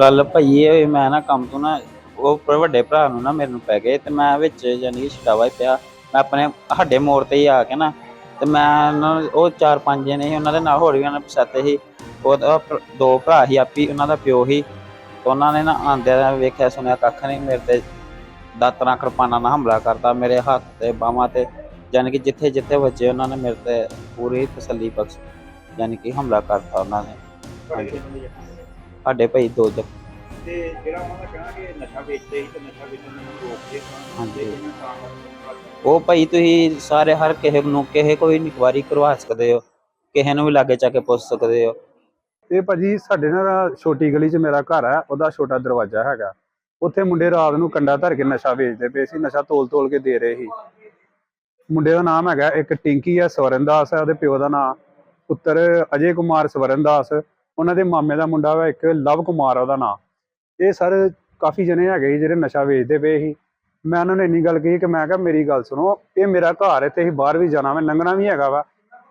ਗੱਲ ਭਾਈ ਇਹ ਹੋਈ, ਮੈਂ ਨਾ ਕੰਮ ਤੋਂ ਨਾ, ਉਹ ਉੱਪਰ ਵੱਡੇ ਭਰਾ ਨੂੰ ਨਾ ਮੇਰੇ ਨੂੰ ਪੈ ਗਏ ਤੇ ਮੈਂ ਵਿੱਚ ਯਾਨੀ ਕਿ ਛਡਾਵਾ ਹੀ ਪਿਆ। ਮੈਂ ਆਪਣੇ ਸਾਡੇ ਮੋੜ ਤੇ ਹੀ ਆ ਕੇ ਨਾ, ਤੇ ਮੈਂ ਉਹਨਾਂ ਨੂੰ- ਉਹ ਚਾਰ ਪੰਜ ਜਣੇ ਸੀ, ਉਹਨਾਂ ਦੇ ਨਾਲ ਹੋਰ ਵੀ ਉਹਨਾਂ ਪਛਾਤੇ ਸੀ। ਉਹਦਾ ਭਰ- ਦੋ ਭਰਾ ਸੀ ਆਪੀ, ਉਹਨਾਂ ਦਾ ਪਿਓ ਸੀ। ਤੇ ਉਹਨਾਂ ਨੇ ਨਾ ਆਂਦਿਆਂ ਵੇਖਿਆ, ਸੁਣਿਆ ਕੱਖ ਨਹੀਂ ਮੇਰੇ ਤੇ ਦਾਤਰਾਂ ਕਿਰਪਾਨਾਂ ਨਾਲ ਹਮਲਾ ਕਰਤਾ, ਮੇਰੇ ਹੱਥ ਤੇ, ਬਾਹਾਂ ਤੇ ਯਾਨੀ ਕਿ ਜਿੱਥੇ ਜਿੱਥੇ ਵੱਜੇ ਉਹਨਾਂ ਨੇ ਮੇਰੇ ਤੇ ਪੂਰੀ ਤਸੱਲੀ ਬਖਸ਼ ਯਾਨੀ ਕਿ ਹਮਲਾ ਕਰਤਾ ਉਹਨਾਂ ਨੇ। ਹਾਂਜੀ। ਸਾਡੇ ਭਾਈ ਦੋ ਜ ਤੇ ਜਿਹੜਾ ਉਹਨਾਂ ਦਾ ਕਹਿਣਾ ਕਿ ਨਸ਼ਾ ਵੇਚਦੇ ਸੀ ਤੇ ਨਸ਼ਾ ਵੇਚਣ ਨੂੰ ਰੋਕ ਕੇ ਹਾਂਜੀ। ਤੇ ਤਾਂ ਉਹ ਭਾਈ ਤੁਸੀਂ ਸਾਰੇ ਹਰ ਕਿਸੇ ਨੂੰ ਕਿਸੇ ਕੋਈ ਵਾਰੀ ਕਰਵਾ ਸਕਦੇ ਹੋ ਕਿਸੇ ਨੂੰ ਵੀ ਲਾਗੇ ਚਾ ਕੇ ਪੁੱਛ ਸਕਦੇ ਹੋ। ਇਹ ਭਾਜੀ ਸਾਡੇ ਨਾਲ ਛੋਟੀ ਗਲੀ 'ਚ ਮੇਰਾ ਘਰ ਹੈ ਉਹਦਾ ਛੋਟਾ ਦਰਵਾਜ਼ਾ ਹੈਗਾ। ਉੱਥੇ ਮੁੰਡੇ ਰਾਤ ਨੂੰ ਕੰਡਾ ਧਰ ਕੇ ਨਸ਼ਾ ਵੇਚਦੇ ਪਏ ਸੀ ਨਸ਼ਾ ਤੋਲ ਤੋਲ ਕੇ ਦੇ ਰਹੇ ਸੀ। ਮੁੰਡੇ ਦਾ ਨਾਮ ਹੈਗਾ ਇੱਕ ਟਿੰਕੀ ਹੈ ਸਵਰਨ ਦਾਸ ਹੈ ਉਹਦੇ ਪਿਓ ਦਾ ਨਾਮ ਪੁੱਤਰ ਅਜੇ ਕੁਮਾਰ ਸਵਰਨ ਦਾਸ। ਉਹਨਾਂ ਦੇ ਮਾਮੇ ਦਾ ਮੁੰਡਾ ਵਾ, ਇੱਕ ਲਵ ਕੁਮਾਰ ਉਹਦਾ ਨਾਂ। ਇਹ ਸਰ ਕਾਫੀ ਜਣੇ ਹੈਗੇ ਸੀ ਜਿਹੜੇ ਨਸ਼ਾ ਵੇਚਦੇ ਪਏ ਸੀ। ਮੈਂ ਉਹਨਾਂ ਨੂੰ ਇੰਨੀ ਗੱਲ ਕਹੀ ਕਿ ਮੈਂ ਕਿਹਾ, ਮੇਰੀ ਗੱਲ ਸੁਣੋ, ਇਹ ਮੇਰਾ ਘਰ ਹੈ ਤੇ ਅਸੀਂ ਬਾਹਰ ਵੀ ਜਾਣਾ ਵਾ, ਲੰਘਣਾ ਵੀ ਹੈਗਾ ਵਾ।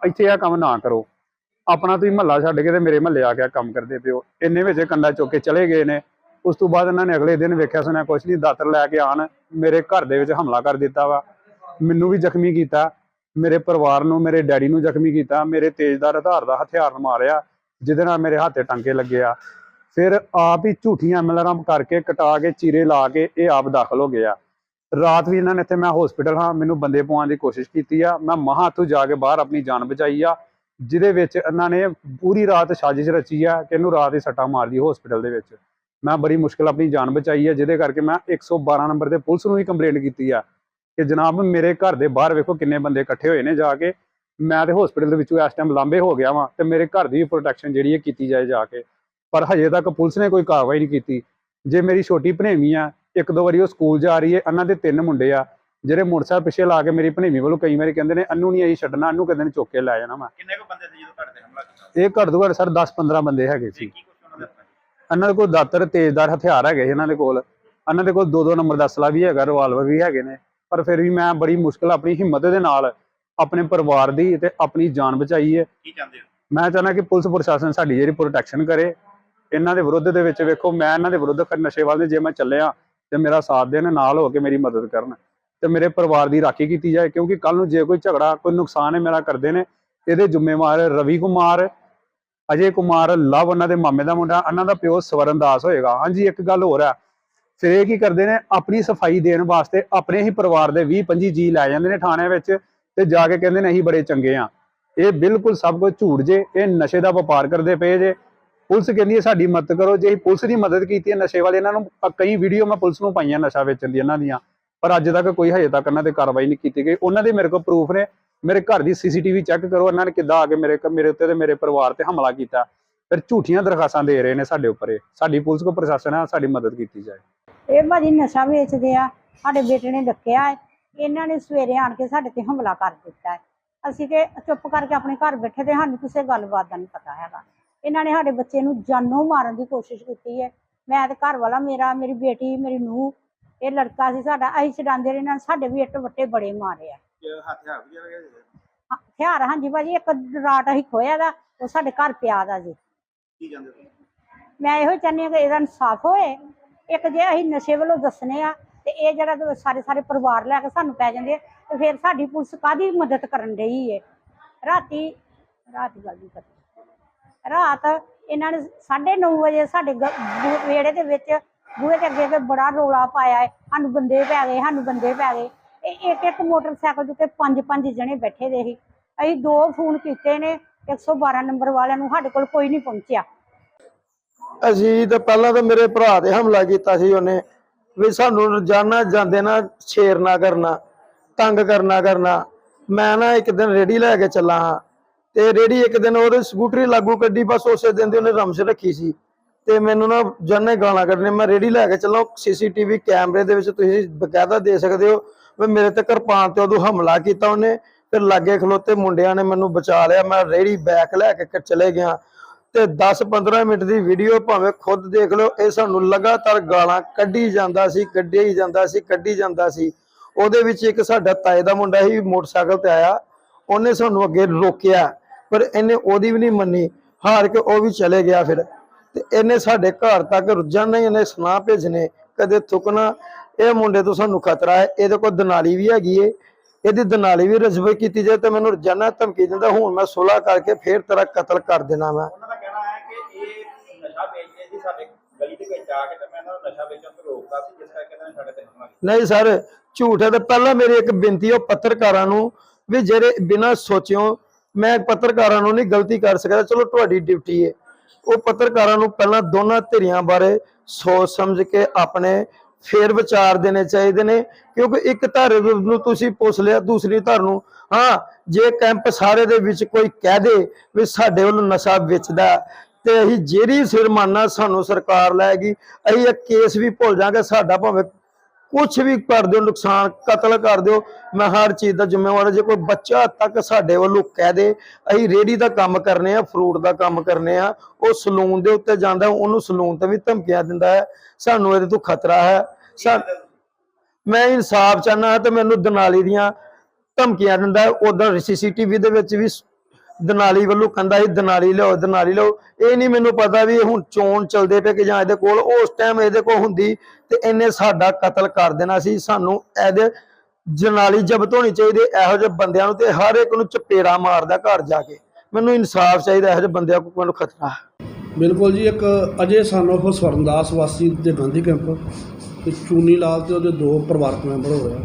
ਇੱਥੇ ਇਹ ਕੰਮ ਨਾ ਕਰੋ। ਆਪਣਾ ਤੁਸੀਂ ਮਹੱਲਾ ਛੱਡ ਕੇ ਤੇ ਮੇਰੇ ਮਹੱਲੇ ਆ ਕੇ ਆਹ ਕੰਮ ਕਰਦੇ ਪਿਓ ਇੰਨੇ ਵਿੱਚ ਕੰਡਾ ਚੁੱਕ ਕੇ ਚਲੇ ਗਏ ਨੇ। ਉਸ ਤੋਂ ਬਾਅਦ ਇਹਨਾਂ ਨੇ ਅਗਲੇ ਦਿਨ ਵੇਖਿਆ ਸੁਣਿਆ, ਕੁਛ ਨਹੀਂ, ਦਾਤਰ ਲੈ ਕੇ ਆਣ ਮੇਰੇ ਘਰ ਦੇ ਵਿੱਚ ਹਮਲਾ ਕਰ ਦਿੱਤਾ ਵਾ। ਮੈਨੂੰ ਵੀ ਜ਼ਖਮੀ ਕੀਤਾ। ਮੇਰੇ ਪਰਿਵਾਰ ਨੂੰ, ਮੇਰੇ ਡੈਡੀ ਨੂੰ ਜ਼ਖਮੀ ਕੀਤਾ। ਮੇਰੇ ਤੇਜ਼ਦਾਰ ਆਧਾਰ ਦਾ ਹਥਿਆਰ ਮਾਰਿਆ। ਜਿਹਦੇ ਨਾਲ ਮੇਰੇ ਹੱਥੇ ਟਾਂਕੇ ਲੱਗੇ ਆ। ਫਿਰ ਆਪ ਹੀ ਝੂਠੀਆਂ ਐਮਐਲਆਰਾਂ ਕਰਕੇ ਕਟਾ ਕੇ ਚੀਰੇ ਲਾ ਕੇ ਇਹ ਆਪ ਦਾਖਲ ਹੋ ਗਿਆ ਰਾਤ ਵੀ ਇਹਨਾਂ ਨੇ ਇੱਥੇ ਮੈਂ ਹਸਪੀਟਲ ਹਾਂ, ਮੈਨੂੰ ਬੰਦੇ ਪਵਾਉਣ ਦੀ ਕੋਸ਼ਿਸ਼ ਕੀਤੀ ਆ। ਮੈਂ ਮਹਾਂ ਤੋਂ ਜਾ ਕੇ ਬਾਹਰ ਆਪਣੀ ਜਾਨ ਬਚਾਈ ਆ, ਜਿਹਦੇ ਵਿੱਚ ਇਹਨਾਂ ਨੇ ਪੂਰੀ ਰਾਤ ਸਾਜ਼ਿਸ਼ ਰਚੀ ਆ ਕਿ ਇਹਨੂੰ ਰਾਤ ਹੀ ਸੱਟਾਂ ਮਾਰ ਦੀ ਹਸਪੀਟਲ ਦੇ ਵਿੱਚ। ਮੈਂ ਬੜੀ ਮੁਸ਼ਕਲ ਆਪਣੀ ਜਾਨ ਬਚਾਈ ਆ, ਜਿਹਦੇ ਕਰਕੇ ਮੈਂ 112 ਨੰਬਰ ਤੇ ਪੁਲਿਸ ਨੂੰ ਹੀ ਕੰਪਲੇਂਟ ਕੀਤੀ ਆ ਕਿ ਜਨਾਬ ਮੇਰੇ ਘਰ ਦੇ ਬਾਹਰ ਵੇਖੋ ਕਿੰਨੇ ਬੰਦੇ ਇਕੱਠੇ ਹੋਏ ਨੇ ਜਾ ਕੇ। ਮੈਂ ਤੇ ਹਸਪੀਟਲ ਦੇ ਵਿੱਚੋਂ ਇਸ ਟਾਈਮ ਲਾਂਬੇ ਹੋ ਗਿਆ ਵਾਂ ਤੇ ਮੇਰੇ ਘਰ ਦੀ ਵੀ ਪ੍ਰੋਟੈਕਸ਼ਨ ਜਿਹੜੀ ਹੈ ਕੀਤੀ ਜਾਏ ਜਾ ਕੇ। ਪਰ ਹਜੇ ਤੱਕ ਪੁਲਿਸ ਨੇ ਕੋਈ ਕਾਰਵਾਈ ਨਹੀਂ ਕੀਤੀ। ਜੇ ਮੇਰੀ ਛੋਟੀ ਭਣੇਵੀਂ ਆ ਇੱਕ ਦੋ ਵਾਰੀ ਉਹ ਸਕੂਲ ਜਾ ਰਹੀ ਹੈ ਇਹਨਾਂ ਦੇ ਤਿੰਨ ਮੁੰਡੇ ਆ ਜਿਹੜੇ ਮੋਟਰਸਾਈਕਲ ਪਿੱਛੇ ਲਾ ਕੇ ਮੇਰੀ ਭਣੇਵੀਂ ਵੱਲੋਂ ਕਈ ਵਾਰੀ ਕਹਿੰਦੇ ਨੇ ਅੰਨੂ ਨਹੀਂ ਆਈ ਛੱਡਣਾ ਅੰਨੂ ਕਦੇ ਨੇ ਚੁੱਕ ਕੇ ਲੈ ਜਾਣਾ ਮੈਂ ਕਿੰਨੇ ਕੁ ਬੰਦੇ ਸੀ ਜਦੋਂ ਤੁਹਾਡੇ ਤੇ ਹਮਲਾ ਕੀਤਾ? ਇਹ ਘੱਟ ਤੋਂ ਘੱਟ ਸਰ 10 15 ਬੰਦੇ ਹੈਗੇ ਸੀ? ਇਹਨਾਂ ਦੇ ਕੋਲ ਦਾਤਰ ਤੇਜ਼ਦਾਰ ਹਥਿਆਰ ਹੈਗੇ ਸੀ ਇਹਨਾਂ ਦੇ ਕੋਲ। ਇਹਨਾਂ ਦੇ ਕੋਲ ਦੋ ਦੋ ਨੰਬਰ ਦਾ ਅਸਲਾ ਵੀ ਹੈਗਾ ਰਿਵਾਲਵਰ ਵੀ ਹੈਗੇ ਨੇ। ਪਰ ਫਿਰ ਵੀ ਮੈਂ ਬੜੀ ਮੁਸ਼ਕਲ ਆਪਣੀ ਹਿੰਮਤ ਦੇ ਨਾਲ ਆਪਣੇ ਪਰਿਵਾਰ ਦੀ ਤੇ ਆਪਣੀ ਜਾਨ ਬਚਾਈ ਹੈ। ਕੀ ਚਾਹੁੰਦੇ ਹੋ? ਮੈਂ ਚਾਹੁੰਦਾ ਕਿ ਪੁਲਿਸ ਪ੍ਰਸ਼ਾਸਨ ਸਾਡੀ ਜਿਹੜੀ ਪ੍ਰੋਟੈਕਸ਼ਨ ਕਰੇ। ਇਹਨਾਂ ਦੇ ਵਿਰੁੱਧ ਦੇ ਵਿੱਚ ਵੇਖੋ ਮੈਂ ਇਹਨਾਂ ਦੇ ਵਿਰੁੱਧ ਫਿਰ ਨਸ਼ੇ ਵੱਲ ਜੇ ਮੈਂ ਚੱਲਿਆ ਤੇ ਮੇਰਾ ਸਾਥ ਦੇਣ ਨਾਲ ਹੋ ਕੇ ਮੇਰੀ ਮਦਦ ਕਰਨ ਤੇ ਮੇਰੇ ਪਰਿਵਾਰ ਦੀ ਰਾਖੀ ਕੀਤੀ ਜਾਏ ਕਿਉਂਕਿ ਕੱਲ ਨੂੰ ਜੇ ਕੋਈ ਝਗੜਾ ਕੋਈ ਨੁਕਸਾਨ ਹੈ ਮੇਰਾ ਕਰਦੇ ਨੇ ਇਹਦੇ ਜ਼ਿੰਮੇਵਾਰ ਰਵੀ ਕੁਮਾਰ ਅਜੇ ਕੁਮਾਰ ਲਵ ਉਹਨਾਂ ਦੇ ਮਾਮੇ ਦਾ ਮੁੰਡਾ ਇਹਨਾਂ ਦਾ ਪਿਓ ਸਵਰਨ ਦਾਸ ਹੋਏਗਾ। ਹਾਂਜੀ ਇੱਕ ਗੱਲ ਹੋਰ ਆ ਫਿਰ ਇਹ ਕੀ ਕਰਦੇ ਨੇ? ਆਪਣੀ ਸਫ਼ਾਈ ਦੇਣ ਵਾਸਤੇ ਆਪਣੇ ਹੀ ਪਰਿਵਾਰ ਦੇ 20 25 ਜੀ ਲੈ ਜਾਂਦੇ ਨੇ ਥਾਣੇ ਵਿੱਚ। ਤੇ ਜਾ ਕੇ ਕਹਿੰਦੇ ਨੇ ਅਸੀਂ ਬੜੇ ਚੰਗੇ ਆ। ਇਹ ਬਿਲਕੁਲ ਸਭ ਕੁਝ ਝੂਠ ਜੇ, ਇਹ ਨਸ਼ੇ ਦਾ ਵਪਾਰ ਕਰਦੇ ਪਏ ਜੇ। ਪੁਲਿਸ ਕਹਿੰਦੀ ਹੈ ਸਾਡੀ ਮਦਦ ਕਰੋ। ਜੇ ਪੁਲਿਸ ਦੀ ਮਦਦ ਕੀਤੀ ਹੈ ਨਸ਼ੇ ਵਾਲੇ ਇਹਨਾਂ ਨੂੰ ਕਈ ਵੀਡੀਓ ਮੈਂ ਪੁਲਿਸ ਨੂੰ ਪਾਈਆਂ ਨਸ਼ਾ ਵੇਚਣ ਦੀ ਇਹਨਾਂ ਦੀਆਂ। ਪਰ ਅੱਜ ਤੱਕ ਕੋਈ ਹਜੇ ਤੱਕ ਇਹਨਾਂ ਤੇ ਕਾਰਵਾਈ ਨਹੀਂ ਕੀਤੀ ਗਈ। ਉਹਨਾਂ ਦੇ ਮੇਰੇ ਕੋਲ ਪ੍ਰੂਫ ਨੇ। ਮੇਰੇ ਘਰ ਦੀ ਸੀਸੀਟੀਵੀ ਚੈੱਕ ਕਰੋ। ਇਹਨਾਂ ਨੇ ਕਿੱਦਾਂ ਆ ਕੇ ਮੇਰੇ ਮੇਰੇ ਉੱਤੇ ਤੇ ਮੇਰੇ ਪਰਿਵਾਰ ਤੇ ਹਮਲਾ ਕੀਤਾ। ਫਿਰ ਝੂਠੀਆਂ ਦਰਖਾਸਤਾਂ ਦੇ ਰਹੇ ਨੇ ਸਾਡੇ ਉੱਪਰ ਇਹ। ਸਾਡੀ ਪੁਲਿਸ ਕੋ ਪ੍ਰਸ਼ਾਸਨ ਹੈ ਸਾਡੀ ਮਦਦ ਕੀਤੀ ਜਾਏ। ਇਹ ਭਾਜੀ ਨਸ਼ਾ ਵੇਚਦੇ ਆ। ਸਾਡੇ ਬੇਟੇ ਨੇ ਡੱਕਿਆ ਹੈ। ਇਹਨਾਂ ਨੇ ਸਵੇਰੇ ਆਣ ਕੇ ਸਾਡੇ ਤੇ ਹਮਲਾ ਕਰ ਦਿੱਤਾ ਹੈ। ਅਸੀਂ ਤੇ ਚੁੱਪ ਕਰਕੇ ਆਪਣੇ ਘਰ ਬੈਠੇ ਤੇ ਸਾਨੂੰ ਕਿਸੇ ਗੱਲਬਾਤ ਦਾ ਨਹੀਂ ਪਤਾ ਹੈਗਾ। ਇਹਨਾਂ ਨੇ ਸਾਡੇ ਬੱਚੇ ਨੂੰ ਜਾਨੋਂ ਮਾਰਨ ਦੀ ਕੋਸ਼ਿਸ਼ ਕੀਤੀ ਹੈ। ਮੈਂ ਤੇ ਘਰ ਵਾਲਾ ਮੇਰਾ ਮੇਰੀ ਬੇਟੀ ਮੇਰੀ ਨੂੰਹ ਇਹ ਲੜਕਾ ਸੀ ਸਾਡਾ ਅਸੀਂ ਛਡਾਉਂਦੇ ਰਹੇ ਇਹਨਾਂ ਨੇ ਸਾਡੇ ਵੀ ਇੱਟ ਵੱਟੇ ਬੜੇ ਮਾਰੇ ਆ। ਹਥਿਆਰ ਹਥਿਆਰ ਹਾਂਜੀ ਭਾਜੀ ਇੱਕ ਰਾਟ ਅਸੀਂ ਖੋਇਆ ਦਾ ਉਹ ਸਾਡੇ ਘਰ ਪਿਆ ਦਾ ਜੀ। ਕੀ ਮੈਂ ਇਹੋ ਚਾਹੁੰਦੀ ਹਾਂ ਕਿ ਇਹਦਾ ਇਨਸਾਫ ਹੋਏ। ਇੱਕ ਜੇ ਅਸੀਂ ਨਸ਼ੇ ਵੱਲੋਂ ਦੱਸਨੇ ਆ ਤੇ ਇਹ ਜਿਹੜਾ ਸਾਰੇ ਸਾਰੇ ਪਰਿਵਾਰ ਲੈ ਕੇ ਸਾਨੂੰ ਪੈ ਜਾਂਦੇ ਆ, ਤੇ ਫਿਰ ਸਾਡੀ ਪੁਲਿਸ ਕਾਦੀ ਮਦਦ ਕਰਨ ਡਈ ਹੈ ਰਾਤੀ ਰਾਤ ਗੱਲ ਨਹੀਂ ਕਰਦੀ ਰਾਤ ਇਹਨਾਂ ਨੇ 9:30 ਵਜੇ ਸਾਡੇ ਗ- ਬੂ- ਵਿਹੜੇ ਦੇ ਵਿੱਚ ਬੂਹੇ ਦੇ ਅੱਗੇ ਅੱਗੇ ਬੜਾ ਰੋਲਾ ਪਾਇਆ ਹੈ ਸਾਨੂੰ ਬੰਦੇ ਪੈ ਗਏ ਸਾਨੂੰ ਬੰਦੇ ਪੈ ਗਏ। ਇਹ ਇੱਕ ਇੱਕ ਮੋਟਰਸਾਈਕਲ ਦੇ ਉੱਤੇ ਪੰਜ ਪੰਜ ਜਣੇ ਬੈਠੇ ਦੇ ਸੀ। ਅਸੀਂ ਦੋ ਫੋਨ ਕੀਤੇ ਨੇ 112 ਨੰਬਰ ਵਾਲਿਆਂ ਨੂੰ ਸਾਡੇ ਕੋਲ ਕੋਈ ਨਹੀਂ ਪਹੁੰਚਿਆ। ਅਸੀਂ ਤਾਂ ਪਹਿਲਾਂ ਤਾਂ ਮੇਰੇ ਭਰਾ ਤੇ ਹਮਲਾ ਕੀਤਾ ਸੀ ਉਹਨੇ। ਵੀ ਸਾਨੂੰ ਰੋਜ਼ਾਨਾ ਜਾਂਦੇ ਨਾ ਛੇਰ ਨਾ ਕਰਨਾ, ਤੰਗ ਕਰਨਾ ਕਰਨਾ। ਮੈਂ ਨਾ ਇੱਕ ਦਿਨ ਰੇੜੀ ਲੈ ਕੇ ਚੱਲਾ ਹਾਂ ਤੇ ਰੇੜੀ ਇੱਕ ਦਿਨ ਉਹਦੇ ਸਕੂਟਰੀ ਲਾਗੂ ਕੱਢੀ, ਬਸ ਉਸੇ ਦਿਨ ਦੀ ਉਹਨੇ ਰਮਸ ਰੱਖੀ ਸੀ। ਤੇ ਮੈਨੂੰ ਨਾ ਜੰਨੇ ਗਾਲਾਂ ਕੱਢਣੇ ਮੈਂ ਰੇੜੀ ਲੈ ਕੇ ਚੱਲਾਂ ਸੀਸੀਟੀਵੀ ਕੈਮਰੇ ਦੇ ਵਿੱਚ ਤੁਸੀਂ ਬਕਾਇਦਾ ਦੇ ਸਕਦੇ ਹੋ ਵੀ ਮੇਰੇ ਤੇ ਕਿਰਪਾਨ ਤੇ ਉਦੋਂ ਹਮਲਾ ਕੀਤਾ ਉਹਨੇ। ਫਿਰ ਲਾਗੇ ਖਲੋਤੇ ਮੁੰਡਿਆਂ ਨੇ ਮੈਨੂੰ ਬਚਾ ਲਿਆ, ਮੈਂ ਰੇੜੀ ਬੈਕ ਲੈ ਕੇ, ਚਲੇ ਗਿਆ। ਤੇ 10-15 ਮਿੰਟ ਦੀ ਵੀਡੀਓ ਭਾਵੇਂ ਖੁਦ ਦੇਖ ਲਓ, ਇਹ ਸਾਨੂੰ ਲਗਾਤਾਰ ਗਾਲਾਂ ਕੱਢੀ ਜਾਂਦਾ ਸੀ, ਕੱਢਿਆ ਹੀ ਜਾਂਦਾ ਸੀ, ਕੱਢੀ ਜਾਂਦਾ ਸੀ। ਉਹਦੇ ਵਿੱਚ ਇੱਕ ਸਾਡਾ ਤਾਏ ਦਾ ਮੁੰਡਾ ਸੀ, ਮੋਟਰਸਾਈਕਲ ਤੇ ਆਇਆ। ਉਹਨੇ ਸਾਨੂੰ ਅੱਗੇ ਰੋਕਿਆ, ਪਰ ਇਹਨੇ ਉਹਦੀ ਵੀ ਨਹੀਂ ਮੰਨੀ। ਹਾਰ ਕੇ ਉਹ ਵੀ ਚਲੇ ਗਿਆ ਫਿਰ। ਤੇ ਇਹਨੇ ਸਾਡੇ ਘਰ ਤੱਕ ਰੋਜ਼ਾਨਾ ਹੀ ਇਹਨੇ ਸੁਨਾਹ ਭੇਜਣੇ, ਕਦੇ ਥੁਕਣਾ। ਇਹ ਮੁੰਡੇ ਤੋਂ ਸਾਨੂੰ ਖਤਰਾ ਹੈ। ਇਹਦੇ ਕੋਲ ਦਨਾਲੀ ਵੀ ਹੈਗੀ ਏ। ਇਹਦੀ ਦਨਾਲੀ ਵੀ ਰਜਵੇ ਕੀਤੀ ਜਾਏ ਤੇ ਮੈਨੂੰ ਰੋਜ਼ਾਨਾ ਧਮਕੀ ਦਿੰਦਾ। ਹੁਣ ਮੈਂ ਸੁਲਾਹ ਕਰਕੇ ਫੇਰ ਤੇਰਾ ਕਤਲ ਕਰ ਦੇਣਾ ਮੈਂ ਉਹਨਾਂ ਦਾ ਕਹਿਣਾ ਹੈ ਕਿ ਇਹ ਨਸ਼ਾ ਵੇਚਦੇ ਸੀ ਸਾਡੇ ਗਲੀ ਦੇ ਵਿੱਚ ਆ ਕੇ ਤੇ ਮੈਂ ਇਹਨਾਂ ਨੂੰ ਨਸ਼ਾ ਵੇਚਣ ਤੋਂ ਰੋਕਦਾ ਸੀ, ਜਿਸ ਕਰਕੇ ਇਹਨਾਂ ਨੇ ਸਾਡੇ ਤੇ ਹਮਲਾ ਕੀਤਾ। ਨਹੀਂ ਸਰ, ਝੂਠ ਹੈ ਤੇ ਪਹਿਲਾਂ ਮੇਰੀ ਇੱਕ ਬੇਨਤੀ ਹੈ ਉਹ ਪੱਤਰਕਾਰਾਂ ਨੂੰ ਵੀ ਜਿਹੜੇ ਬਿਨਾਂ ਸੋਚਿਓ, ਮੈਂ ਪੱਤਰਕਾਰਾਂ ਨੂੰ ਨਹੀਂ ਗਲਤੀ ਕਰ ਸਕਦਾ, ਚਲੋ ਤੁਹਾਡੀ ਡਿਊਟੀ ਹੈ। ਉਹ ਪੱਤਰਕਾਰਾਂ ਨੂੰ ਪਹਿਲਾਂ ਦੋਨਾਂ ਧਿਰਾਂ ਬਾਰੇ ਸੋਚ ਸਮਝ ਕੇ ਆਪਣੇ ਫੇਰ ਵਿਚਾਰ ਦੇਣੇ ਚਾਹੀਦੇ ਨੇ, ਕਿਉਂਕਿ ਇੱਕ ਧਰ ਨੂੰ ਤੁਸੀਂ ਪੁੱਛ ਲਿਆ, ਦੂਸਰੀ ਧਰ ਨੂੰ, ਹਾਂ, ਜੇ ਕੈਂਪ ਸਾਰੇ ਦੇ ਵਿੱਚ ਕੋਈ ਕਹਿ ਦੇ ਵੀ ਸਾਡੇ ਵੱਲ ਨਸ਼ਾ ਵੇਚਦਾ ਤੇ ਅਸੀਂ ਜਿਹੜੀ ਸਿਰਮਾਨਾ ਸਾਨੂੰ ਸਰਕਾਰ ਲਾਏਗੀ, ਅਸੀਂ ਇਹ ਕੇਸ ਵੀ ਭੁੱਲ ਜਾਾਂਗੇ ਸਾਡਾ ਭਾਵੇਂ ਕੁਝ ਵੀ ਕਰ ਦਿਓ, ਨੁਕਸਾਨ ਕਤਲ ਕਰ ਦਿਓ, ਮੈਂ ਹਰ ਚੀਜ਼ ਦਾ ਜ਼ਿੰਮੇਵਾਰ ਜੇ ਕੋਈ ਬੱਚਾ ਤੱਕ ਸਾਡੇ ਵੱਲੋਂ ਕਹਿ ਦੇ, ਅਸੀਂ ਰੇੜੀ ਦਾ ਕੰਮ ਕਰਨੇ ਆ, ਫਰੂਟ ਦਾ ਕੰਮ ਕਰਨੇ ਆ, ਉਹ ਸਲੂਨ ਦੇ ਉੱਤੇ ਜਾਂਦਾ, ਉਹਨੂੰ ਸਲੂਨ ਤੇ ਵੀ ਧਮਕੀਆਂ ਦਿੰਦਾ ਹੈ। ਸਾਨੂੰ ਇਹਦੇ ਤੋਂ ਖਤਰਾ ਹੈ। ਮੈਂ ਇਨਸਾਫ ਚਾਹਨਾ ਤੇ ਮੈਨੂੰ ਦਨਾਲੀ ਦੀਆਂ ਧਮਕੀਆਂ ਦਿੰਦਾ ਉਧਰ ਸੀਸੀਟੀਵੀ ਦੇ ਵਿੱਚ ਵੀ ਦਨਾਲੀ ਵੱਲੋਂ ਕਹਿੰਦਾ ਸੀ, ਦਨਾਲੀ ਲਿਆਓ ਦਨਾਲੀ ਲਿਆਓ। ਇਹ ਨਹੀਂ ਮੈਨੂੰ ਪਤਾ ਵੀ ਹੁਣ ਚੋਣ ਚਲਦੇ ਪਏ ਕਿ ਜਾਂ ਇਹਦੇ ਕੋਲ ਉਸ ਟਾਈਮ ਇਹਦੇ ਕੋਲ ਹੁੰਦੀ ਤੇ ਇਹਨੇ ਸਾਡਾ ਕਤਲ ਕਰ ਦੇਣਾ ਸੀ। ਸਾਨੂੰ ਇਹਦੇ ਜਨਾਲੀ ਜ਼ਬਤ ਹੋਣੀ ਚਾਹੀਦੀ, ਇਹੋ ਜਿਹੇ ਬੰਦਿਆਂ ਨੂੰ ਤੇ ਹਰ ਇੱਕ ਨੂੰ ਚਪੇੜਾ ਮਾਰਦਾ ਘਰ ਜਾ ਕੇ। ਮੈਨੂੰ ਇਨਸਾਫ ਚਾਹੀਦਾ ਇਹੋ ਜਿਹੇ ਬੰਦਿਆਂ ਕੋਲ, ਮੈਨੂੰ ਖਤਰਾ ਬਿਲਕੁਲ ਜੀ, ਇੱਕ ਅਜੇ ਸਾਨੂੰ ਉਹ ਸਵਰਨਦਾਸ ਵਾਸੀ ਦੇ ਗਾਂਧੀ ਕੈਂਪ ਤੇ ਚੂਨੀ ਲਾਲ ਤੇ ਉਹਦੇ ਦੋ ਪਰਿਵਾਰਕ ਮੈਂਬਰ ਹੋਏ ਆ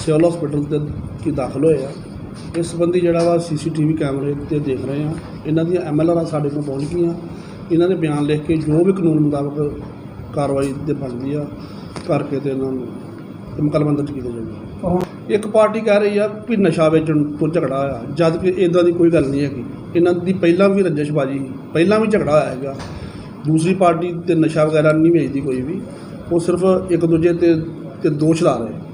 ਸਿਵਲ ਹਸਪੀਟਲ ਤੇ ਕੀ ਦਾਖਲ ਹੋਏ ਆ। ਇਸ ਸੰਬੰਧੀ ਜਿਹੜਾ ਵਾ ਸੀਸੀਟੀਵੀ ਕੈਮਰੇ ਤੇ ਦੇਖ ਰਹੇ ਆ ਇਹਨਾਂ ਦੀਆਂ ਐਮਐਲਆਰ ਸਾਡੇ ਕੋਲ ਪਹੁੰਚ ਗਈਆਂ। ਇਹਨਾਂ ਨੇ ਬਿਆਨ ਲਿਖ ਕੇ ਜੋ ਵੀ ਕਾਨੂੰਨ ਮੁਤਾਬਕ ਕਾਰਵਾਈ ਤੇ ਬਣਦੀ ਆ, ਕਰਕੇ ਤੇ ਇਹਨਾਂ ਨੂੰ ਤੇ 'ਚ ਦਰਜ ਕੀਤਾ ਜਾਊਗਾ। ਇੱਕ ਪਾਰਟੀ ਕਹਿ ਰਹੀ ਆ ਵੀ ਨਸ਼ਾ ਵੇਚਣ ਤੋਂ ਝਗੜਾ ਹੋਇਆ ਜਦ ਕਿ ਇਦਾਂ ਦੀ ਕੋਈ ਗੱਲ ਨਹੀਂ ਹੈਗੀ। ਇਹਨਾਂ ਦੀ ਪਹਿਲਾਂ ਵੀ ਰੰਜਿਸ਼ਬਾਜੀ ਪਹਿਲਾਂ ਵੀ ਝਗੜਾ ਹੋਇਆ ਹੈਗਾ। ਦੂਸਰੀ ਪਾਰਟੀ ਤੇ ਨਸ਼ਾ ਵਗੈਰਾ ਨਹੀਂ ਵੇਚਦੀ ਕੋਈ ਵੀ। ਉਹ ਸਿਰਫ ਇੱਕ ਦੂਜੇ ਤੇ ਤੇ ਦੋਸ਼ ਲਾ ਰਹੇ।